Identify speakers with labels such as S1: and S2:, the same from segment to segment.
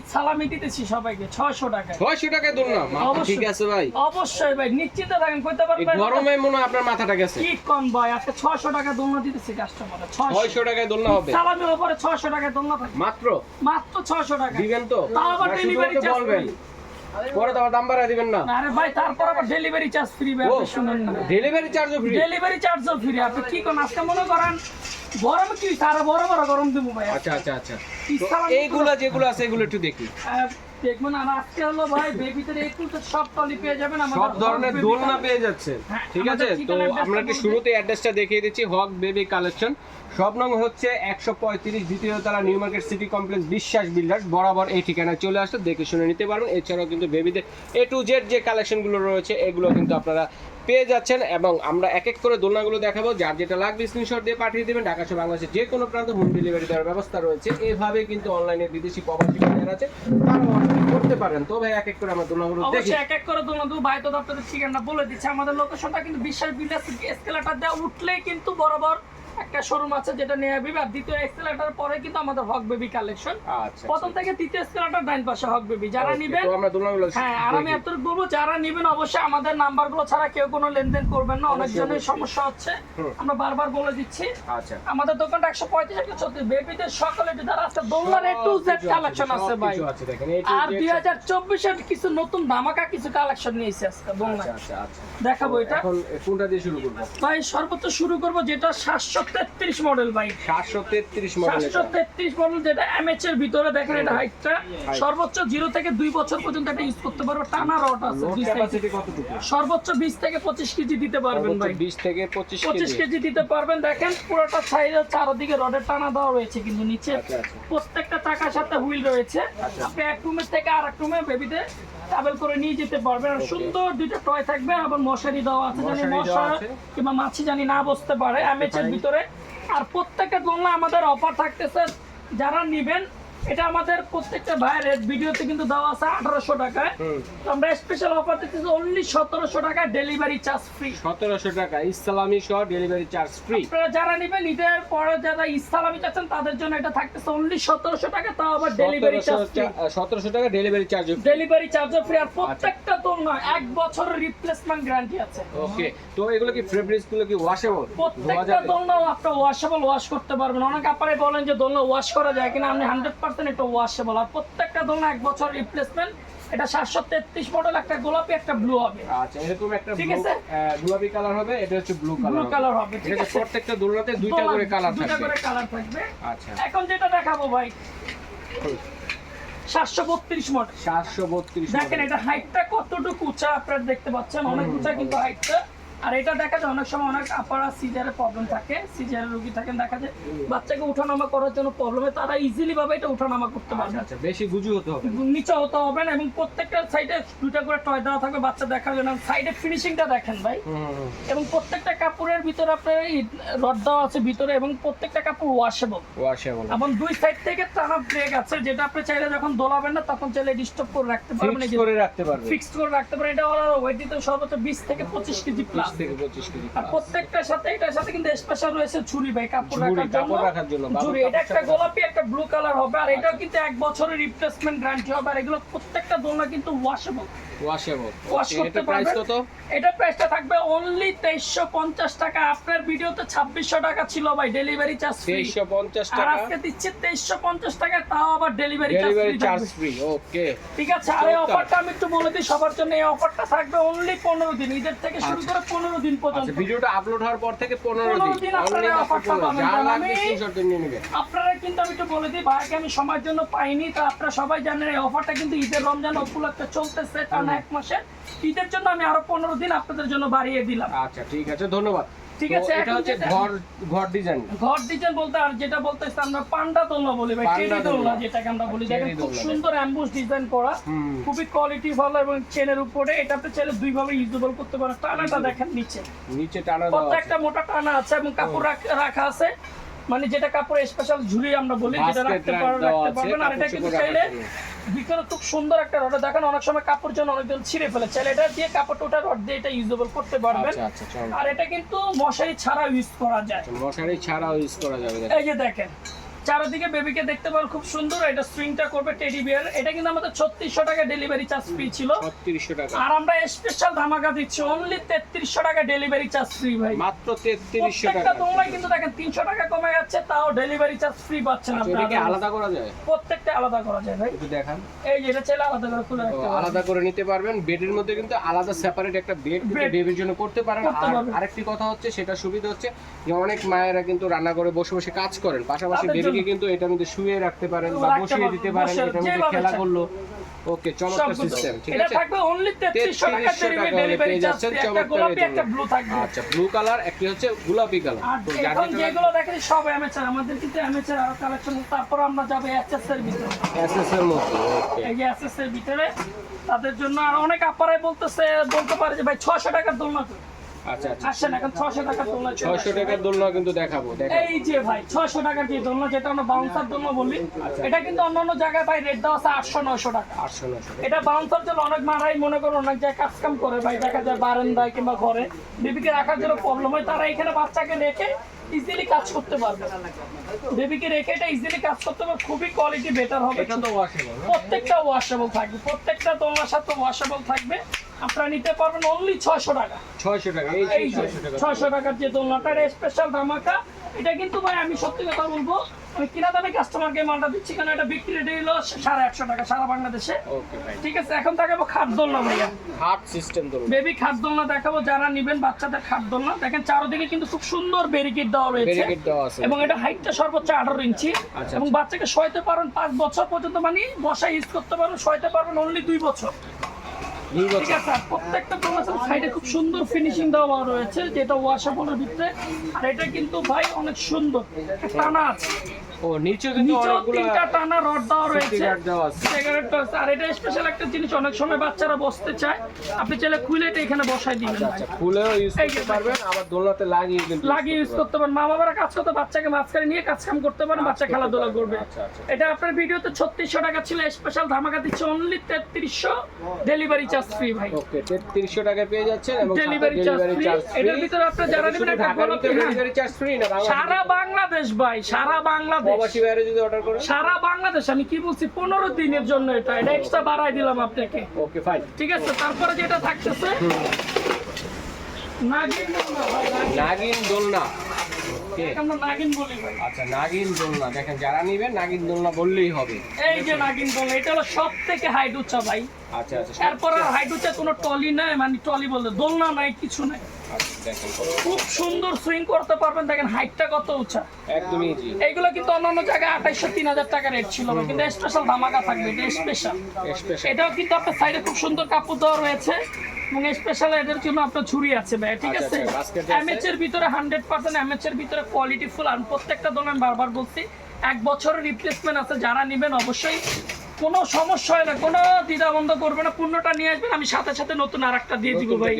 S1: ঈদ সালামি দিতেছি সবাইকে ছয়শো টাকা
S2: ছয়শো টাকা দোলনা মাথা
S1: অবশ্যই।
S2: ঠিক আছে ভাই।
S1: অবশ্যই ভাই নিশ্চিত থাকেন করতে পারবেন
S2: গরমে মনে আপনার মাথাটা গেছে।
S1: কি কম ভাই আজকে ছয়শো টাকা দোলনা দিতেছি কাস্টমার ছয়শো।
S2: টাকা টাকায় দোলনা হবে?
S1: সালামির উপরে ছয়শো টাকা দোলনা থাকে।
S2: মাত্র?
S1: মাত্র ছয়শো টাকা
S2: দিবেন তো?
S1: তাও আবার ডেলিভারি চার্জ
S2: বলবেন। পরে তো দাম বাড়ায় দিবেন না।
S1: আরে ভাই তারপর আবার ডেলিভারি চার্জ ফ্রি ভাই শুনুন না।
S2: ডেলিভারি চার্জও ফ্রি
S1: ডেলিভারি চার্জও ফ্রি আপনি কি কোন আজকে মনে করেন গরম কি সারা বড় বড় গরম দেবো ভাই।
S2: আচ্ছা আচ্ছা আচ্ছা। এইগুলা যেগুলো আছে এগুলো একটু দেখি।
S1: দেখবেন আর আজকে হলো ভাই বেবিদের একটু তো সব টলি পেয়ে যাবেন আমাদের
S2: সব ধরনের দোলনা পেয়ে যাচ্ছে
S1: হ্যাঁ,
S2: ঠিক আছে? তো আমরা কি শুরুতে অ্যাড্রেসটা দেখিয়ে দিচ্ছি হক বেবি কালেকশন সব নং হচ্ছে একশো পঁয়ত্রিশ দ্বিতীয় তলা new market city complex Biswas builders বরাবর এই ঠিকানায় চলে আসতে দেখে শুনে নিতে পারবেন। এছাড়াও কিন্তু বেবিদের এ টু জেড যে কালেকশনগুলো রয়েছে এগুলো কিন্তু আপনারা পেয়ে যাচ্ছেন এবং আমরা এক এক করে দোলনাগুলো দেখাবো। যার যেটা লাগবে স্ক্রিনশট দিয়ে পাঠিয়ে দেবেন। ঢাকা সহ বাংলাদেশের যে কোনো প্রান্ত হোম ডেলিভারি দেওয়ার ব্যবস্থা রয়েছে। এভাবে কিন্তু অনলাইনে বিদেশি প্রবাসী বাজার আছে করতে পারেন। তো ভাই এক এক করে আমরা দোলনাগুলো দেখি।
S1: এক এক করে দোলনা দেবো ভাই তো দপ্তরের ঠিকানা বলে দিচ্ছে। আমাদের লোকেশনটা কিন্তু বিশ্বাস বিলাস স্কেলাটা দেওয়া উঠলেই কিন্তু বরাবর একটা শোরুম আছে যেটা নিয়ে যাবে আর দ্বিতীয় এক্সেলেটার পরে কিন্তু আমাদের হক বেবি কালেকশন
S2: আচ্ছা
S1: প্রথম থেকে তৃতীয় এক্সেলেটার ডাইন পাশে হক বেবি যারা নিবেন হ্যাঁ আর আমি। এতটুকু বলব যারা নিবেন অবশ্যই আমাদের নাম্বারগুলো ছাড়া কেউ কোনো লেনদেন করবেন না অনেকজনের। সমস্যা হচ্ছে। আমরা বারবার বলে দিচ্ছি।
S2: আচ্ছা।
S1: আমাদের দোকানটা একশো পঁয়ত্রিশ একশো ছত্রিশ। বেবিদের সকলে যারা আছে দোলনার এ টু জেড কালেকশন আছে ভাই। আর দুই হাজার চব্বিশের কিছু নতুন ধামাকা কিছু কালেকশন নিয়েছে আজকে দোলনা
S2: আচ্ছা আচ্ছা
S1: দেখাবো এটা।
S2: কোনটা দিয়ে শুরু করব?
S1: ভাই সর্বোচ্চ শুরু করব যেটা সাতশো তেত্রিশ মডেল ভাই।
S2: সাতশো তেত্রিশ মডেল
S1: সাতশো তেত্রিশ মডেল যেটা এমএচ এর ভিতরে দেখেন এটা হাইটটা সর্বোচ্চ জিরো থেকে দুই বছর পর্যন্ত এটা ইউজ করতে পারব। টানা রড আছে সর্বোচ্চ বিশ থেকে পঁচিশ কেজি দিতে পারবেন ভাই।
S2: বিশ থেকে পঁচিশ
S1: পঁচিশ
S2: কেজি
S1: কেজি দিতে পারবেন। দেখেন পুরোটা সাইডে চারদিকে রডের টানা দেওয়া রয়েছে কিন্তু নিচে
S2: আচ্ছা, আচ্ছা।
S1: প্রত্যেকটা চাকার সাথে হুইল রয়েছে। আপনি এক রুমের থেকে আর এক রুমে বেবিতে ট্রাভেল করে নিয়ে যেতে পারবে। আর সুন্দর দুইটা টয় থাকবে আবার মশারি দেওয়া আছে জানি মশা কিংবা মাছি জানি না বসতে পারে এমএচের
S2: এর
S1: ভিতরে। আর প্রত্যেকটা দোলনা আমাদের অফার থাকতেছে যারা নিবেন এটা আমাদের প্রত্যেকটা ভাইয়ের ভিডিওতে কিন্তু দেওয়া আছে আঠারোশো টাকায়। আমরা স্পেশাল অফার দিতেছি অনলি সতেরোশো টাকা ডেলিভারি চার্জ ফ্রি
S2: সতেরোশো টাকা ইসলামী সহ ডেলিভারি চার্জ ফ্রি
S1: আপনারা যারা নেবেন ঈদের পরে যারা ইসলামী চাচ্ছেন তাদের জন্য এটা থাকতেছে অনলি সতেরোশো টাকা তাও আবার ডেলিভারি চার্জ
S2: সতেরোশো টাকা delivery charge
S1: delivery charge free আর প্রত্যেকটা দোলনা এক বছরের রিপ্লেসমেন্ট গ্যারান্টি আছে।
S2: ওকে তো এগুলো কি ফেব্রিক্সগুলো কি ওয়াশেবল
S1: প্রত্যেকটা দোলনা আপনার ওয়াশেবল ওয়াশ করতে পারবেন। অনেক আপনারাই বলেন যে দোলনা ওয়াশ করা যায় কিনা আপনি হান্ড্রেড পার্সেন্ট এটা ওয়াশেবল আর প্রত্যেকটা দোলনা এক বছর রিপ্লেসমেন্ট এটা সাতশো তেত্রিশ মডেল একটা গোলাপি একটা ব্লু হবে।
S2: আচ্ছা এরকম একটা
S1: ঠিক আছে।
S2: গোলাপি কালার হবে এটা হচ্ছে ব্লু
S1: ব্লু
S2: কালার
S1: কালার হবে ঠিক আছে
S2: প্রত্যেকটা দোলনাতে দুইটা করে কালার
S1: দুইটা করে কালার থাকবে।
S2: আচ্ছা।
S1: এখন যেটা দেখাবো ভাই সাতশো বত্রিশ মডেল
S2: সাতশো বত্রিশ
S1: দেখেন এটা হাইটটা কতটুকু উঁচা আপনারা দেখতে পাচ্ছেন। অনেক উঁচা কিন্তু হাইটটা আর এটা দেখা যায় অনেক সময় অনেক আপারা সিজারের প্রবলেম থাকে সিজারের রোগী থাকেন দেখা যায় বাচ্চাকে উঠানামা করার জন্য প্রবলেমে তারা ইজিলি ভাবে এটা উঠানামা করতে পারবে।
S2: আচ্ছা আচ্ছা বেশি গুজু হতে হবে।
S1: নিচে হতে হবে না এবং প্রত্যেকটা সাইডে দুইটা করে টয় দেওয়া থাকবে বাচ্চা দেখার জন্য সাইডে ফিনিশিংটা দেখেন ভাই। এবং প্রত্যেকটা কাপড়ের ভিতরে আপনার রড দেওয়া আছে ভিতরে এবং প্রত্যেকটা কাপড় ওয়াশেবল
S2: ওয়াশেবল
S1: এবং দুই সাইড থেকে টানা ব্রেক আছে যেটা আপনি চাইলে যখন দোলাবেন না তখন চাইলে ডিস্টার্ব করে রাখতে পারবেন।
S2: ফিক্স করে রাখতে পারবে
S1: ফিক্সড করে রাখতে পারেন এটা ওয়েট দিতে সর্বোচ্চ বিশ থেকে পঁচিশ কেজি
S2: বিশ
S1: প্লাস
S2: থেকে পঁচিশ কেজি
S1: আর প্রত্যেকটার সাথে এটার সাথে কিন্তু স্পেশাল রয়েছে ছুরি ভাই কাপড় রাখার জন্য।
S2: কাপড় রাখার জন্য,
S1: এটা একটা গোলাপি একটা ব্লু কালার হবে আর এটাও কিন্তু এক বছরের রিপ্লেসমেন্ট গ্যারান্টি হবে আর এগুলো প্রত্যেকটা দোলনা কিন্তু ওয়াশেবল
S2: ওয়াশেবল
S1: Wash করতে পারবেন।
S2: কত?
S1: এটা প্রাইসটা থাকবে অনলি তেইশশো পঞ্চাশ টাকা। আপনার ভিডিওতে ছাব্বিশশো টাকা ছিল ভাই ডেলিভারি চার্জ ফ্রি
S2: তেইশশো পঞ্চাশ
S1: আর
S2: টাকা?
S1: আজকে দিচ্ছে তেইশশো পঞ্চাশ টাকা তাও আবার delivery
S2: delivery charge
S1: charge
S2: free okay
S1: ঠিক আছে আর এই অফারটা আমি একটু বলে দিই সবার জন্য এই অফারটা থাকবে অনলি পনেরো দিন। ঈদের থেকে শুরু করে পনেরো দিন পর্যন্ত।
S2: আচ্ছা ভিডিওটা আপলোড হওয়ার পর থেকে পনেরো
S1: 15
S2: দিন
S1: আপনারা
S2: মাত্র
S1: offer টা
S2: 15
S1: পাবেন,
S2: যা
S1: কারণ
S2: লাগবে
S1: আমি-
S2: স্ক্রিনশট নিয়ে নেবেন।
S1: আপনারা কিন্তু আমি একটু বলে দিই ভাইকে আমি সময়ের জন্য পাইনি তো আপনারা সবাই জানেন এই অফারটা কিন্তু ঈদের রমজান উপলক্ষে চলতেছে। এক ঈদের জন্য আমি আরও পনেরো দিন আপনাদের জন্য বাড়িয়ে দিলাম।
S2: আচ্ছা ঠিক আছে ধন্যবাদ।
S1: ঠিক আছে,
S2: এটা হচ্ছে ঘর ঘর ডিজাইন
S1: ঘর ডিজাইন বলতে আর যেটা বলতে আমরা পান্ডা দোলনা বলি ভাই
S2: পান্ডা দোলনা।
S1: দোলনা। যেটাকে আমরা বলি। দেখেন খুব সুন্দর অ্যাম্বুশ ডিজাইন করা। খুবই কোয়ালিটি ভালো এবং চেনের উপরে। এটাতে চাইলে দুই ভাবে ইউজেবল করতে পারেন। টানাটা দেখেন নিচে।
S2: নিচে টানা
S1: মোটা টানা আছে এবং কাপড় রাখ- আছে। মানে যেটা কাপড় স্পেশাল ঝুলি আমরা বলি যেটা রাখতে পারবেন। আর এটা কিন্তু চাইলে। ভিতরে খুব সুন্দর একটা রড দেখেন অনেক সময় কাপড় জন্য অনেকজন ছিঁড়ে ফেলে চাইলে এটা দিয়ে কাপড় ওটা রড দিয়ে এটা ইউজেবল করতে পারবেন।
S2: আচ্ছা আচ্ছা
S1: আর এটা কিন্তু মশারি ছাড়া ইউজ করা যায়।
S2: মশারি ছাড়া ইউজ করা যাবে।
S1: এই যে দেখেন চারিদিকে বেবিকে দেখতে পারো খুব সুন্দর। এটা সুইংটা করবে টেডি বিয়ার এটা কিন্তু আমাদের ছত্রিশশো টাকা ডেলিভারি চার্জ ফ্রি ছিল।
S2: ছত্রিশশো টাকা।
S1: আর আমরা স্পেশাল ধামাকা দিচ্ছি অনলি তেত্রিশশো টাকা ডেলিভারি চার্জ ফ্রি ভাই।
S2: মাত্র তেত্রিশশো টাকা।
S1: দোলনায় কিন্তু দেখেন তিনশো টাকা কমে যাচ্ছে তাও ডেলিভারি চার্জ ফ্রি পাচ্ছেন
S2: আচ্ছা,
S1: আপনারা।
S2: আলাদা করা যায়?
S1: প্রত্যেকটা আলাদা করা যায় ভাই।
S2: একটু দেখান।
S1: এই যে এটা চাইলে আলাদা করে খুলে রাখতে।
S2: আলাদা করে নিতে পারবেন। বেডের মধ্যে কিন্তু আলাদা সেপারেট একটা বেড। বেবির জন্য করতে পারেন। আর আরেকটি কথা হচ্ছে সেটা সুবিধা হচ্ছে যে অনেক মায়েরা কিন্তু রান্না করে বসে বসে কাজ করেন। পাশাপাশি
S1: তাদের
S2: বেবিকে কিন্তু এটার মধ্যে শুয়ে রাখতে পারেন বা বসিয়ে দিতে পারেন এটার মধ্যে খেলা করল। ওকে চমৎকার। সিস্টেম ঠিক
S1: এটা
S2: আছে?
S1: থাকবে অনলি
S2: 3300 টাকা
S1: ডেলিভারি চার্জ একটা গোলাপি একটা ব্লু থাকবে।
S2: আচ্ছা ব্লু কালার একটি হচ্ছে গোলাপি কালার তো
S1: এখন যেগুলো দেখেন সব এমএচআর আমাদের কিন্তু এমএচআর আরও কালেকশন তারপর আমরা যাব এসএস এর ভিতরে।
S2: এসএস এর মধ্যে ওকে
S1: এই যে এসএস এর ভিতরে তাদের জন্য আর অনেক আপারাই বলতেছে বলতে পারে যে ভাই ছশো টাকার দোলনা।
S2: আচ্ছা আচ্ছা।
S1: আসেন এখন ছশো টাকার দোলনা চলে
S2: টাকার দোলনা কিন্তু দেখাবো দেখাবো।
S1: এই যে ভাই ছশো টাকার যে দোলনা যেটা আমরা বাউন্সার দোলনা বলি
S2: আচ্ছা।
S1: এটা কিন্তু অন্যান্য জায়গায় ভাই রেট দেওয়া আছে আটশো টাকা।
S2: আটশো নশো
S1: এটা বাউন্সার জন্য অনেক মারাই মনে করো অনেক জায়গায় কাজ কাম করে ভাই দেখা যায় বারান্দায় কিংবা ঘরে। বিবিকে রাখার জন্য প্রবলেম হয় তারা এখানে বাচ্চাকে রেখে ইজিলি কাজ করতে পারবে। বেবিকে রেখে এটা ইজিলি কাজ করতে পারবে খুবই কোয়ালিটি বেটার হবে।
S2: এটা তো ওয়াশেবল
S1: প্রত্যেকটা ওয়াশেবল থাকবে প্রত্যেকটা দোলনার সাথে ওয়াশেবল থাকবে। আপনারা নিতে পারবেন অনলি ছয়শো টাকা।
S2: ছয়শো টাকা এই
S1: এই
S2: ছয়শো টাকা।
S1: ছয়শো টাকার যে দোলনাটা স্পেশাল ধামাকা এটা কিন্তু ভাই আমি সত্যি কথা বলব আমি কিনা দামে কাস্টমারকে মালটা দিচ্ছি কারণ এটা বিক্রি রেট হলো সাড়ে একশো টাকা সারা বাংলাদেশে। ঠিক আছে এখন দেখাবো খাট দোলনা ভাইয়া।
S2: হার্ট সিস্টেম
S1: বেবি খাট দোলনা দেখাবো যারা নিবেন বাচ্চাদের খাট দোলনা। দেখেন চারদিকে কিন্তু খুব সুন্দর ব্যারিকেড দেওয়া রয়েছে। এবং এটা হাইটটা সর্বোচ্চ আঠারো ইঞ্চি।
S2: আচ্ছা,
S1: এবং বাচ্চাকে শোয়াইতে পারেন পাঁচ বছর পর্যন্ত মানে বসা ইউজ করতে পারেন শোয়াইতে পারবেন অনলি দুই বছর। প্রত্যেকটা প্রোডাক্টের সাইডে খুব সুন্দর ফিনিশিং দেওয়া রয়েছে, যেটা ওয়াশেবলের ভিতরে। আর এটা কিন্তু ভাই অনেক সুন্দর টানা আছে।
S2: ও নিচে কিন্তু
S1: তিনটা টানা রড দেওয়া রয়েছে।
S2: আছে।
S1: আর এটা স্পেশাল একটা জিনিস অনেক সময় বাচ্চারা বসতে চায়। আপনি চাইলে খুলে এটা এখানে বসাই দিবেন
S2: আচ্ছা খুলেও ইউজ করতে পারবেন আবার দোলনাতে লাগিয়ে
S1: লাগিয়ে ইউজ
S2: করতে
S1: পারেন। মা বাবারা কাজ করতে বাচ্চাকে মাঝখানে নিয়ে কাজ কাম করতে পারেন বাচ্চা খেলাধুলা করবে।
S2: আচ্ছা, আচ্ছা।
S1: এটা আপনার ভিডিওতে ছত্রিশশো টাকা ছিল স্পেশাল ধামাকা দিচ্ছে অনলি তেত্রিশশো। ডেলিভারি চার্জ ফ্রি ভাই।
S2: ওকে তেত্রিশশো টাকা পেয়ে যাচ্ছেন এবং
S1: Delivery charge free। এটার ভিতরে আপনার যারা নেবেন একটা।
S2: ডেলিভারি চার্জ ফ্রি না
S1: সারা বাংলাদেশ ভাই সারা বাংলাদেশ।
S2: প্রবাসী বাইরে যদি অর্ডার করেন
S1: সারা বাংলাদেশ আমি কি বলছি পনেরো দিনের জন্য এটা এটা এক্সট্রা বাড়াই দিলাম আপনাকে।
S2: ওকে ফাইন
S1: ঠিক আছে তারপরে যেটা থাকতেছে নাগিন দোলনা নাগিন।
S2: দোলনা।
S1: নাগিন বলি ভাই।
S2: আচ্ছা নাগিন দোলনা। দেখেন যারা নিবেন নাগিন দোলনা বললেই হবে।
S1: এই যে নাগিন দোলনা এটা হলো সব থেকে হাইট উচ্চা ভাই।
S2: আচ্ছা আচ্ছা
S1: এরপর আর হাইট উচ্চা কোনো টলি নাই মানে টলি বলতে দোলনা নাই কিছু নাই।
S2: আচ্ছা,
S1: খুব সুন্দর সুইং করতে পারবেন দেখেন হাইটটা কত উঁচা।
S2: একদমই
S1: এইগুলো কিন্তু অন্যান্য জায়গায় তিন হাজার টাকা রেট ছিল কিন্তু স্পেশাল ধামাকা থাকবে এটা স্পেশাল এটাও কিন্তু আপনার সাইডে খুব সুন্দর কাপড় দেওয়া রয়েছে এবং স্পেশাল এদের জন্য আপনার ঝুড়ি আছে ভাই ঠিক
S2: আচ্ছা,
S1: আছে?
S2: আচ্ছা,
S1: এমএচ এর ভিতরে হান্ড্রেড পার্সেন্ট এমএচ এর ভিতরে কোয়ালিটি ফুল আর প্রত্যেকটা দোকান বারবার বলছি এক বছরের রিপ্লেসমেন্ট আছে যারা নেবেন অবশ্যই কোনো সমস্যা হয় না কোনো দ্বিধা বন্ধ করবে না পূর্ণটা নিয়ে আসবেন আমি সাথে সাথে নতুন আর একটা দিয়ে দিব ভাই।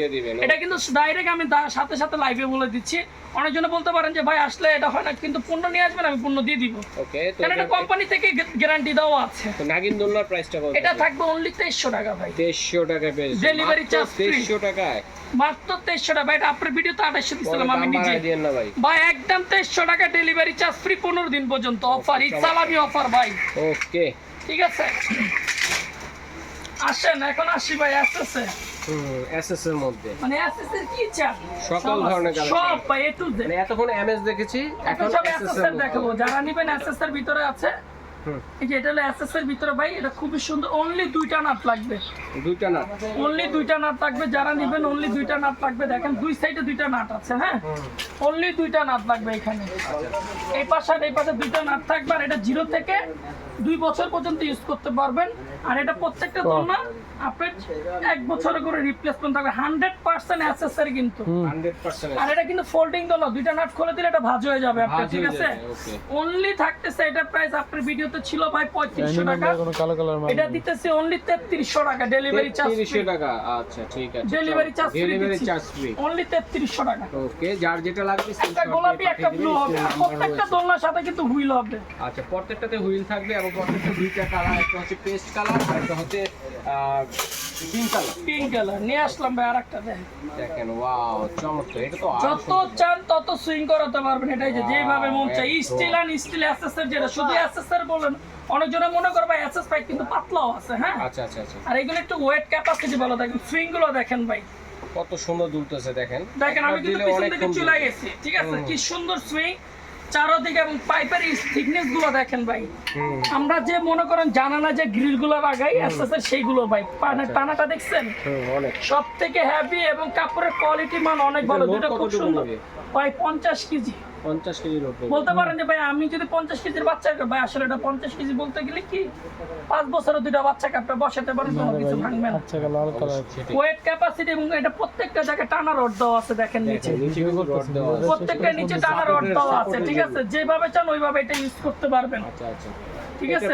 S1: এটা কিন্তু ডাইরেক্ট আমি সাথে সাথে লাইভে বলে দিচ্ছি। অনেকজনে বলতে পারেন যে ভাই আসলে এটা হয় না কিন্তু পূর্ণ নিয়ে আসবেন আমি পূর্ণ দিয়ে দিব।
S2: ওকে তো
S1: কারণ এটা কোম্পানি থেকে গ্যারান্টি দেওয়া আছে।
S2: তো নাগিন দোলনার প্রাইসটা কত?
S1: এটা থাকবে অনলি তেইশশো টাকা ভাই।
S2: তেইশশো টাকা পেয়েছে
S1: Delivery charge free।
S2: তেইশশো টাকায়?
S1: মাত্র তেইশশো টাকা। ভাই এটা আপনার ভিডিওতে আঠাশশো
S2: পরে
S1: দিচ্ছিলাম
S2: দাম
S1: আমি নিজে
S2: ভাই।
S1: ভাই একদম তেইশশো টাকা ডেলিভারি চার্জ ফ্রি পনেরো দিন পর্যন্ত। অফার ঈদ সালামি অফার ভাই।
S2: ওকে
S1: ঠিক আছে আসেন এখন আসি ভাই আসতেছে
S2: হুম এসএস এর মধ্যে
S1: মানে আসতেছে কি চান
S2: সকল ধরনের
S1: সব ভাই এ টু জেড
S2: মানে এতক্ষণ এমএস দেখেছি
S1: এখন
S2: এখন
S1: সব
S2: এসএস
S1: এসএস দেখাবো যারা নিবেন এসএস ভিতরে আছে এই যে এটা হলো এসএস ভিতরে ভাই এটা খুবই সুন্দর অনলি দুইটা নাট লাগবে
S2: দুইটা না
S1: অনলি দুইটা নাট লাগবে যারা নিবেন অনলি দুইটা নাট লাগবে দেখেন দুই সাইডে দুইটা নাট আছে হ্যাঁ অনলি দুইটা নাট লাগবে এখানে এই পাশে আর এই পাশে দুইটা নাট থাকবে আর এটা জিরো থেকে দুই বছর পর্যন্ত ইউজ করতে পারবেন। আর এটা প্রত্যেকটা দোলনা আপনার এক বছরের করে রিপ্লেসমেন্ট থাকবে। হান্ড্রেড পার্সেন্ট অ্যাসেসের কিন্তু। আর এটা কিন্তু ফোল্ডিং দোলনা দুইটা নাট খুলে দিলে এটা ভাঁজ হয়ে যাবে আপনার ঠিক আছে? অনলি থাকতেছে এটা প্রাইস আপনার ভিডিওতে ছিল ভাই পঁয়ত্রিশশো টাকা। এটা দিতেছে অনলি তেত্রিশশো টাকা ডেলিভারি চার্জ
S2: টাকা আচ্ছা ঠিক আছে
S1: delivery charge
S2: delivery charge free
S1: only তেত্রিশশো টাকা।
S2: ওকে যার যেটা লাগবে
S1: একটা গোলাপি একটা ব্লু হবে। প্রত্যেকটা। দোলনার সাথে কিন্তু হুইল হবে।
S2: আচ্ছা প্রত্যেকটাতে হুইল থাকবে এবং পর্যন্ত দুইটা কালার একটা হচ্ছে পেস্ট কালার আর একটা হচ্ছে পিঙ্ক কালার
S1: পিঙ্ক কালার নিয়ে আসলাম ভাই আরেকটা দেখেন।
S2: দেখেন ওয়াও চমৎকার। এটা তো
S1: যত চান তত সুইং করাতে পারবেন এটাই যে যেভাবে মন চাই স্টিল অ্যান্ড স্টিল এসএসএর যেটা শুধু এসএসএর বলেন অনেকজনে মনে করবে এসএস পাই কিন্তু পাতলাও আছে হ্যাঁ?
S2: আচ্ছা আচ্ছা আচ্ছা।
S1: আর এগুলো একটু ওয়েট ক্যাপাসিটি ভালো দেখেন সুইংগুলো দেখেন ভাই।
S2: কত সুন্দর দুলতেছে দেখেন।
S1: দেখেন আমি কিন্তু পিছন থেকে। চলে গেছি ঠিক আছে? কি সুন্দর সুইং চারোদিকে এবং পাইপের থিকনেসগুলো দেখেন ভাই। আমরা যে মনে করেন জানালা যে গ্রিলগুলো লাগাই এসএস এর সেইগুলো ভাই। পানের
S2: আচ্ছা।
S1: টানাটা দেখছেন? সব থেকে হ্যাভি এবং কাপড়ের কোয়ালিটি মান অনেক ভালো। দুটো খুব সুন্দর? ভাই পঞ্চাশ কেজি।
S2: পঞ্চাশ কেজি লোড
S1: বলতে পারেন যে ভাই আমি যদি পঞ্চাশ কেজির বাচ্চা ভাই আসলে এটা পঞ্চাশ কেজি বলতে গেলে কি? পাঁচ বছরের দুইটা বাচ্চাকে আপনি বসাতে পারেন কোনো কিছু ভাঙবে না।
S3: আচ্ছা লাল কালার
S2: সেটাই
S1: ওয়েট ক্যাপাসিটি এবং এটা প্রত্যেকটা জায়গায় টানা রড দেওয়া আছে দেখেন নিচে। প্রত্যেকটা নিচে টানা রড দেওয়া আছে ঠিক আছে? যেভাবে চান ওইভাবে এটা ইউজ করতে পারবেন।
S2: আচ্ছা আচ্ছা।
S1: ঠিক আছে?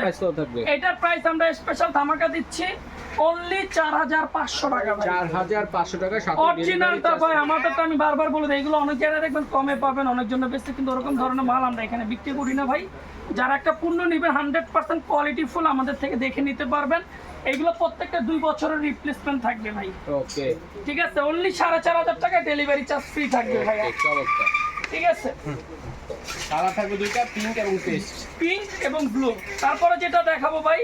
S1: এটার প্রাইস আমরা স্পেশাল ধামাকা দিচ্ছি। অনলি চার হাজার পাঁচশো টাকা
S2: চার হাজার পাঁচশো টাকা
S1: অরিজিনালটা ভাই আমাদেরটা আমি বারবার বলে দিই এগুলো অনেক জায়গায় দেখবেন কমে পাবেন অনেক জন্য বেশি কিন্তু ওরকম ধরনের মাল আমরা এখানে বিক্রি করি না ভাই। যারা একটা পণ্য নেবেন হান্ড্রেড পার্সেন্ট কোয়ালিটি ফুল আমাদের থেকে দেখে নিতে পারবেন। এগুলো প্রত্যেকটা দুই বছরের রিপ্লেসমেন্ট থাকবে ভাই।
S2: ওকে
S1: ঠিক আছে? অনলি সাড়ে চার হাজার টাকা ডেলিভারি চার্জ ফ্রি থাকবে ভাই ঠিক আছে?
S2: কালার থাকবে দুইটা পিঙ্ক এবং পেস্ট
S1: পিঙ্ক এবং ব্লু তারপরে যেটা দেখাবো ভাই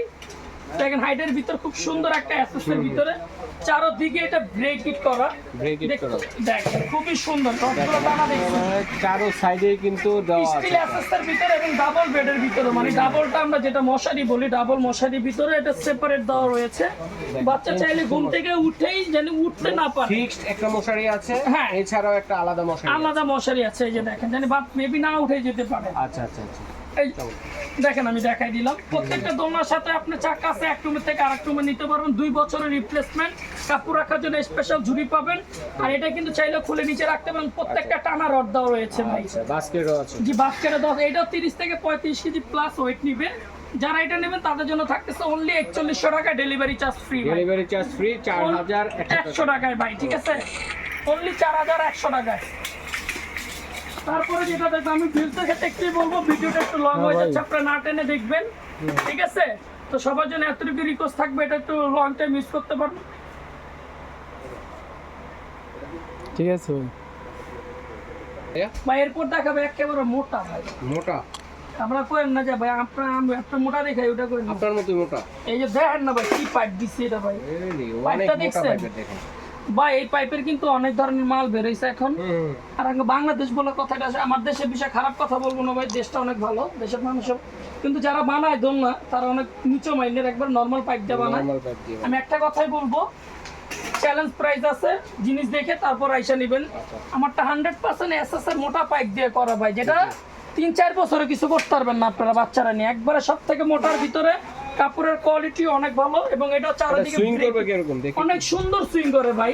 S1: দেখেন হাইটের ভিতর খুব সুন্দর একটা অ্যাসেসের ভিতরে। চারোদিকে এটা করা।
S2: করা।
S1: দেখেন খুবই সুন্দর।
S2: চারো সাইডে কিন্তু দেওয়া আছে।
S1: স্টিল অ্যাসেসের ভিতরে এবং ডাবল বেডের ভিতরে। মানে ডাবলটা আমরা যেটা মশারি বলি ডাবল মশারির ভিতরে এটা সেপারেট দেওয়া রয়েছে। বাচ্চা চাইলে ঘুম থেকে উঠেই যেন উঠতে না পারে।
S2: ফিক্সড একটা মশারি আছে
S1: হ্যাঁ।
S2: এছাড়াও একটা আলাদা মশারি।
S1: আলাদা মশারি আছে এই যে দেখেন জানি বাপ মেবি না উঠে যেতে পারে।
S2: আচ্ছা আচ্ছা আচ্ছা।
S1: এই দেখেন আমি দেখাই দিলাম। প্রত্যেকটা দোলনার সাথে আপনি চাকা আছে এক রুমের থেকে আরেক রুমে নিতে পারবেন। দুই বছরের রিপ্লেসমেন্ট কাপড় রাখার জন্য স্পেশাল ঝুড়ি পাবেন। আর এটা কিন্তু চাইলে খুলে নিচে রাখতে পারেন। প্রত্যেকটা টানা রড দেওয়া রয়েছে ভাই।
S2: আচ্ছা বাস্কেটও আছে।
S1: জি বাস্কেটে দশ এটাও তিরিশ থেকে পঁয়ত্রিশ কেজি প্লাস ওয়েট নিবে। যারা এটা নেবেন তাদের জন্য থাকতেছে অনলি একচল্লিশশো টাকা delivery charge free
S2: delivery charge free চার হাজার
S1: একশো টাকায় ভাই ঠিক আছে? অনলি চার হাজার একশো টাকায়। তারপরে যেটা দেখব আমি বিলতে ক্ষেত্রে একটু বলব ভিডিওটা একটু লং হয়ে যাচ্ছে আপনারা না টেনে দেখবেন ঠিক আছে? তো সবার জন্য এতটুকু রিকোয়েস্ট থাকবে এটা একটু লং টাইম ইউজ করতে পারবেন
S3: ঠিক আছে ভাই।
S1: ভাই এরপর দেখাবে একেবারে মোটা ভাই।
S2: মোটা?
S1: আমরা করেন না যে ভাই আপনার আমি একটা মোটা দেখাই ওটা করেন না।
S2: আপনার মতোই মোটা।
S1: এই যে দেখেন না ভাই কি পাইপ দিচ্ছে এটা ভাই।
S2: Really? অনেক
S1: পাইপটা
S2: মোটা
S1: দেখছেন? ভাই এই পাইপের কিন্তু অনেক ধরনের মাল বেরোইছে এখন। আর বাংলাদেশ বলে কথাটা আছে আমার দেশের বিষয়ে খারাপ কথা বলব না ভাই দেশটা অনেক ভালো দেশের মানুষের কিন্তু যারা বানায় দোলনা তারা অনেক নিচু মাইন্ডের একবার নর্মাল পাইপ দিয়ে বানায়। আমি একটা কথাই বলব চ্যালেঞ্জ প্রাইস আছে জিনিস দেখে তারপর আইসা নেবেন।
S2: আচ্ছা।
S1: আমারটা হান্ড্রেড পার্সেন্ট এস এর মোটা পাইপ দিয়ে করা ভাই যেটা তিন চার বছরে কিছু করতে পারবেন না আপনারা বাচ্চারা নিয়ে। একবারে সব থেকে মোটার ভিতরে কাপড়ের কোয়ালিটি অনেক ভালো এবং এটা চারিদিকে
S2: সুইং করবে কীরকম? দেখি।
S1: অনেক সুন্দর সুইং করে ভাই।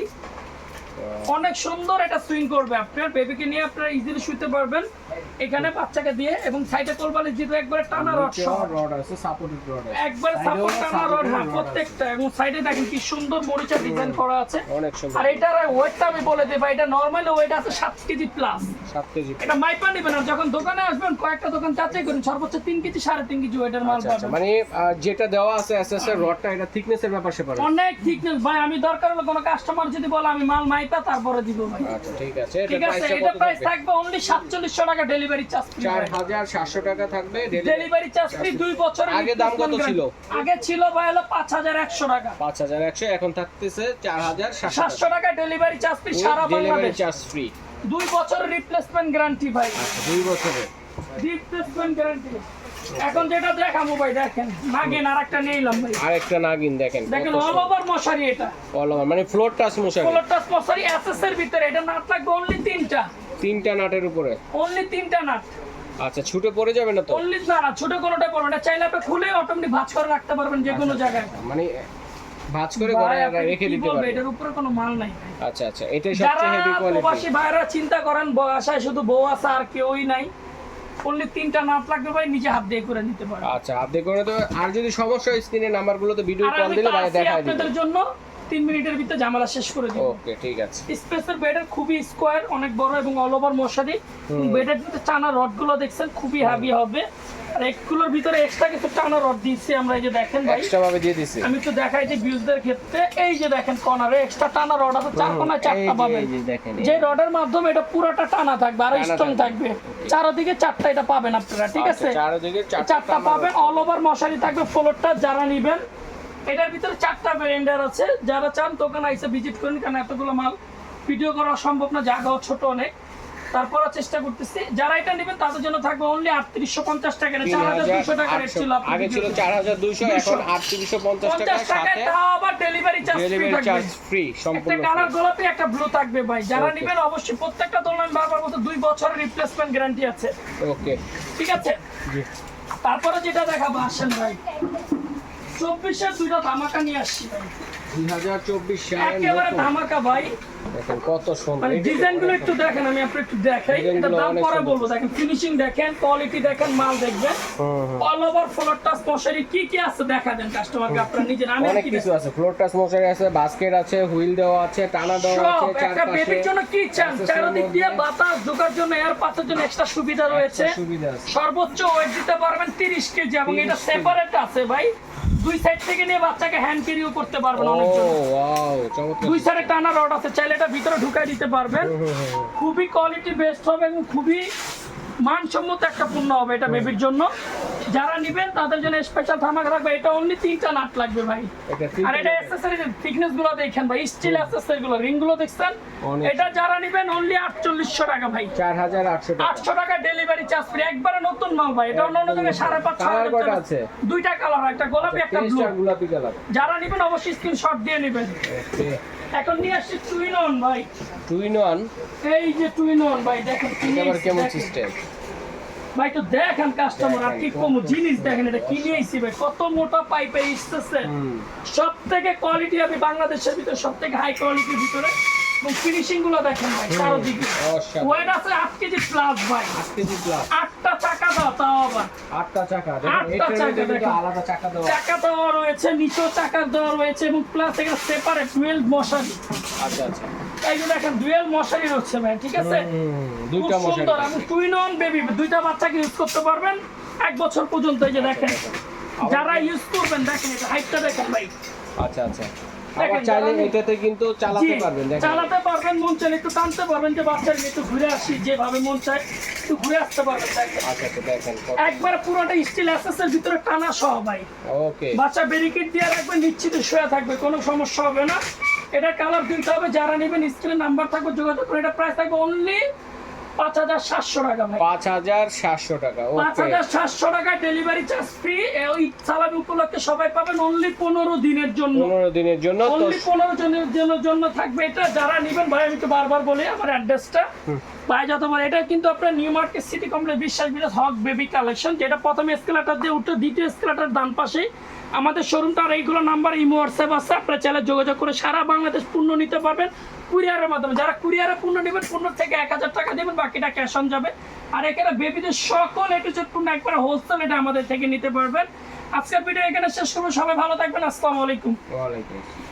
S1: অনেক সুন্দর এটা সুইং করবে আপনার। বেবিকে নিয়ে আপনারা ইজিলি শুতে পারবেন। এখানে বাচ্চাকে দিয়ে এবং সাইডে কোলবালি জিরো একবারে টানা রড
S2: রড আছে সাপোর্টেড রড আছে।
S1: একবার সাপোর্ট টানা রড হ্যাঁ প্রত্যেকটা। এবং সাইডে দেখেন কি সুন্দর মরিচা ডিজাইন করা আছে।
S2: অনেক সুন্দর।
S1: আর এটার ওয়েটটা আমি বলে দেবো এটা নর্মাল ওয়েট আছে সাত কেজি প্লাস
S2: সাত কেজি
S1: এটা মাইপা নেবেন আর যখন দোকানে আসবেন কয়েকটা দোকান যাচাই করুন সর্বোচ্চ তিন কেজি সাড়ে তিন কেজি ওয়েটের মাল
S2: আচ্ছা আচ্ছা
S1: পাবেন।
S2: মানে যেটা দেওয়া আছে এসএস এর রডটা এটা থিকনেসের ব্যাপার সেপার
S1: অনেক থিকনেস ভাই আমি দরকার হলে কোনো কাস্টমার যদি বলে আমি মাল মাইপা তারপরে দিব ভাই।
S2: আচ্ছা ঠিক আছে এটা
S1: প্রাইস
S2: থাকবে?
S1: অনলি সাতচল্লিশশো টাকা ডেলিভারি চার্জ
S2: চার হাজার সাতশো টাকা থাকবে
S1: ডেলিভারি চার্জ ফ্রি দুই বছরের
S2: আগে দাম কত ছিল?
S1: আগে ছিল ভাই হলো পাঁচ হাজার একশো টাকা।
S2: পাঁচ হাজার একশো এখন থাকতেছে চার হাজার সাতশো
S1: সাতশো টাকা ডেলিভারি চার্জ ফ্রি সারা বাংলাদেশ।
S2: চার্জ ফ্রি
S1: দুই বছরের রিপ্লেসমেন্ট গ্যারান্টি ভাই।
S2: দুই বছরে
S1: রিপ্লেসমেন্ট গ্যারান্টি এখন যেটা দেখাবো ভাই দেখেন। নাগিন আর একটা নিলাম ভাই।
S2: আরেকটা নাগিন দেখেন
S1: দেখেন অল ওভার মশারি এটা।
S2: অল ওভার মানে ফ্লোর টাচ মশারি।
S1: কোলটাস মশারি এসএস এর ভিতরে। এটা নাট লাগবে অনলি তিনটা।
S2: তিনটা নাটের উপরে?
S1: অনলি তিনটা নাট।
S2: আচ্ছা ছুটে পড়ে যাবে না তো?
S1: অনলি না না ছোট কোনোটা পড়বে এটা চাইলে আপনি খুলে অটোমেটিক ভাঁজ করে রাখতে পারবেন যে কোনো জায়গায়।
S2: মানে ভাঁজ করে ঘরে
S1: আপনি
S2: রেখে দিতে পারবে?
S1: এটার উপরে কোনো মাল নাই
S2: আচ্ছা আচ্ছা এটাই সবচেয়ে হেভি কোয়ালিটি
S1: প্রবাসী ভাইরা চিন্তা করেন বাসায় শুধু বউ আছে আর কেউই নাই অনলি তিনটা নাট লাগবে ভাই নিজে হাত দিয়ে করে নিতে পারেন
S2: আচ্ছা আপনি করে তো আর যদি সমস্যা হয় স্ক্রিনে নাম্বারগুলোতে ভিডিও কল দিলে ভাই দেখায় দিবে।
S1: আপনাদের জন্য। তিন মিনিটের ভিতরে ঝামেলা শেষ করে দিব।
S2: ওকে ঠিক আছে।
S1: স্পেসের বেডের খুবই স্কোয়ার অনেক বড় এবং অল ওভার মশারি। বেডের ভিতরে টানা রডগুলো দেখছেন খুবই হেভি হবে। আর এগুলোর ভিতরে এক্সট্রা কিছু টানা রড দিয়েছি আমরা এই যে দেখেন ভাই।
S2: এক্সট্রা ভাবে দিয়ে দিছি।
S1: আমি একটু দেখাই যে ভিউজদের ক্ষেত্রে এই যে দেখেন কর্নারে এক্সট্রা টানা রড আছে চার কোনায় চারটা
S2: যে-
S1: পাবেন
S2: যে
S1: রডের মাধ্যমে এটা পুরোটা টানা থাকবে আর স্ট্রং
S2: থাকবে।
S1: চারদিকে চারটা এটা পাবেন আপনারা ঠিক
S2: আচ্ছা,
S1: আছে?
S2: চারদিকে চারটা
S1: চারটা পাবেন অল ওভার মশারি থাকবে ফ্লোরটা যারা নিবেন এটার ভিতরে চারটা ভেরিয়েন্টার আছে। যারা চান দোকানে আইসে ভিজিট করেন কারণ এতগুলো মাল ভিডিও করা সম্ভব না জায়গাও ছোট অনেক। তারপর চেষ্টা করতেছি। যারা এটা নেবেন তাদের জন্য থাকবে অনলি আটত্রিশশো পঞ্চাশ টাকা চার হাজার দুশো টাকা রেট ছিল
S2: আগে ছিল। চার হাজার দুইশো এখন আটত্রিশশো পঞ্চাশ টাকা
S1: তাও আবার delivery charge free
S2: delivery charge free
S1: একটা
S2: সম্পূর্ণ
S1: কালার গোলাপি একটা ব্লু থাকবে ভাই। যারা. নিবেন অবশ্যই প্রত্যেকটা দোলন বারবার বলতে দুই বছরের রিপ্লেসমেন্ট গ্যারান্টি আছে।
S2: ওকে
S1: ঠিক আছে?
S2: জি।
S1: তারপরে যেটা দেখাবো আসেন ভাই। চব্বিশের দুইটা ধামাকা নিয়ে আসছি ভাই।
S2: দুই হাজার চব্বিশ
S1: একেবারে ধামাকা ভাই।
S2: দেখেন কত সুন্দর।
S1: মানে
S2: এই যে
S1: ডিজাইনগুলো একটু দেখেন আমি আপনার একটু দেখাই। এটা দাম পরে বলব। দেখেন ফিনিশিং দেখেন কোয়ালিটি দেখেন মাল দেখবেন। অল ওভার ফ্লোর টাচ মশারি কি কি আছে দেখা দেন কাস্টমারকে আপনার নিজের। আমি
S2: অনেক কিছু আছে। ফ্লোর টাচ মশারি আছে বাস্কেট আছে হুইল দেওয়া আছে টানা দেওয়া আছে
S1: সব একটা বেবির জন্য কি চান? চারদিক দিয়ে বাতাস ঢোকার জন্য এয়ার পাসের জন্য এক্সট্রা সুবিধা রয়েছে।
S2: সুবিধা আছে।
S1: সর্বোচ্চ ওয়েট দিতে পারবেন তিরিশ কেজি এবং এটা সেপারেট আছে ভাই। দুই সাইড থেকে নিয়ে বাচ্চাকে হ্যান্ড ক্যারিও করতে পারবেন অনেকজন দুই সাইডে টানা রড আছে চাইলে এটা ভিতরে ঢুকাই দিতে পারবেন। খুবই কোয়ালিটি বেস্ট হবে এবং খুবই মানসম্মত একটা পণ্য হবে এটা বেবির জন্য। যারা নিবেন তাদের জন্য স্পেশাল ধামাকা থাকবে এটা অনলি তিনটা নাট লাগবে ভাই। আর এটা
S2: তিনটে-
S1: অ্যাক্সেসরি থিকনেসগুলো দেখেন ভাই স্টিল অ্যাক্সেসরি গুলো রিংগুলো দেখছেন? এটা যারা নিবেন অনলি আটচল্লিশশো টাকা ভাই।
S2: চার হাজার আটশো টাকা।
S1: আটশো টাকা ডেলিভারি চার্জ ফ্রি একবারে নতুন মাল ভাই। এটা অন্য অন্য জায়গায় সাড়ে পাঁচ ছয়
S2: কালার। আছে?
S1: দুইটা কালার একটা গোলাপি একটা ব্লু
S2: গোলাপি কালার
S1: যারা নিবেন অবশ্যই স্ক্রিনশট দিয়ে নেবেন। এখন নিয়ে আসছি টুইন অন ভাই।
S2: টু ইন ওয়ান
S1: এই যে টুইন অন ভাই দেখেন
S2: আবার কেমন সিস্টেম
S1: ভাই তো দেখেন কাস্টমার আর কি কম জিনিস দেখেন এটা কি নিয়েছি ভাই? কত মোটা পাইপে ইসতেছে। সব থেকে কোয়ালিটি হবে বাংলাদেশের ভিতরে সব থেকে হাই কোয়ালিটির ভিতরে। এবং ফিনিশিংগুলো দেখেন ভাই চারদিকে। ওয়েট আছে আট কেজি প্লাস ভাই।
S2: আট কেজি প্লাস
S1: আটটা চাকা দাও তাও আবার।
S2: আটটা চাকা
S1: আটটা চাকা দেখেন।
S2: আলাদা চাকা দেওয়া
S1: চাকা দেওয়া রয়েছে নিচেও চাকা দেওয়া রয়েছে এবং প্লাস এখানে সেপারেট টুয়েলভ মশারি।
S2: আচ্ছা আচ্ছা।
S1: এই যে দেখেন ডুয়েল মশারি রয়েছে ভাই ঠিক আছে?
S2: দুইটা মশারি
S1: সুন্দর। আমি টুইন অন বেবি দুইটা বাচ্চাকে ইউজ করতে পারবেন। এক বছর পর্যন্ত এই যে দেখেন। যারা ইউজ করবেন দেখেন এটা হাইটটা দেখেন ভাই।
S2: আচ্ছা আচ্ছা। আবার চাইলে এটাতে কিন্তু চালাতে পারবেন
S1: চালাতে পারবেন মন চাইলে একটু টানতে পারবেন যে বাচ্চার একটু ঘুরে আসি যেভাবে মন চায় একটু ঘুরে আসতে পারবেন
S2: আচ্ছা আচ্ছা দেখেন
S1: একবার পুরোটা স্টিল অ্যাসেসের ভিতরে টানা সহ ভাই।
S2: ওকে।
S1: বাচ্চা ব্যারিকেড দিয়ে রাখবে নিশ্চিত শুয়ে থাকবে কোনো সমস্যা হবে না। এটা কালার কিনতে হবে যারা নেবেন স্ক্রিনে নাম্বার থাকবে যোগাযোগ করে এটা প্রাইস থাকবে অনলি পাঁচ হাজার সাতশো টাকা ভাই।
S2: পাঁচ হাজার সাতশো টাকা
S1: পাঁচ হাজার সাতশো টাকা ডেলিভারি চার্জ ফ্রি ওই সালামি উপলক্ষে সবাই পাবেন অনলি পনেরো দিনের জন্য।
S2: পনেরো দিনের জন্য
S1: অনলি পনেরো জনের জন্য জন্য থাকবে এটা। যারা নেবেন ভাই আমি তো বারবার বলি আমার অ্যাড্রেসটা ভাই যতবার এটা কিন্তু আপনার নিউ মার্কেট সিটি কমপ্লেক্স বিশ্বাস বিলাস হক বেবি কালেকশন যেটা প্রথম এসকেলেটার দিয়ে উঠে দ্বিতীয় এসকেলেটার ডান পাশেই। আমাদের শোরুমটা আর এইগুলো নাম্বার ইমো হোয়াটসঅ্যাপ আছে। আপনারা চ্যানেল যোগাযোগ করে সারা বাংলাদেশ পূর্ণ নিতে পারবেন কুরিয়ারের মাধ্যমে। যারা কুরিয়ারে পূর্ণ নেবেন পূর্ণ থেকে এক হাজার টাকা দেবেন, বাকিটা ক্যাশ অন যাবে। আর এখানে বেবিদের সকল এটু পূর্ণ, একবারে হোলসেল এটা আমাদের থেকে নিতে পারবেন। আজকের ভিডিও এখানে শেষ করব। সবাই ভালো থাকবেন। আসসালামু আলাইকুম।
S2: ওয়ালাইকুম।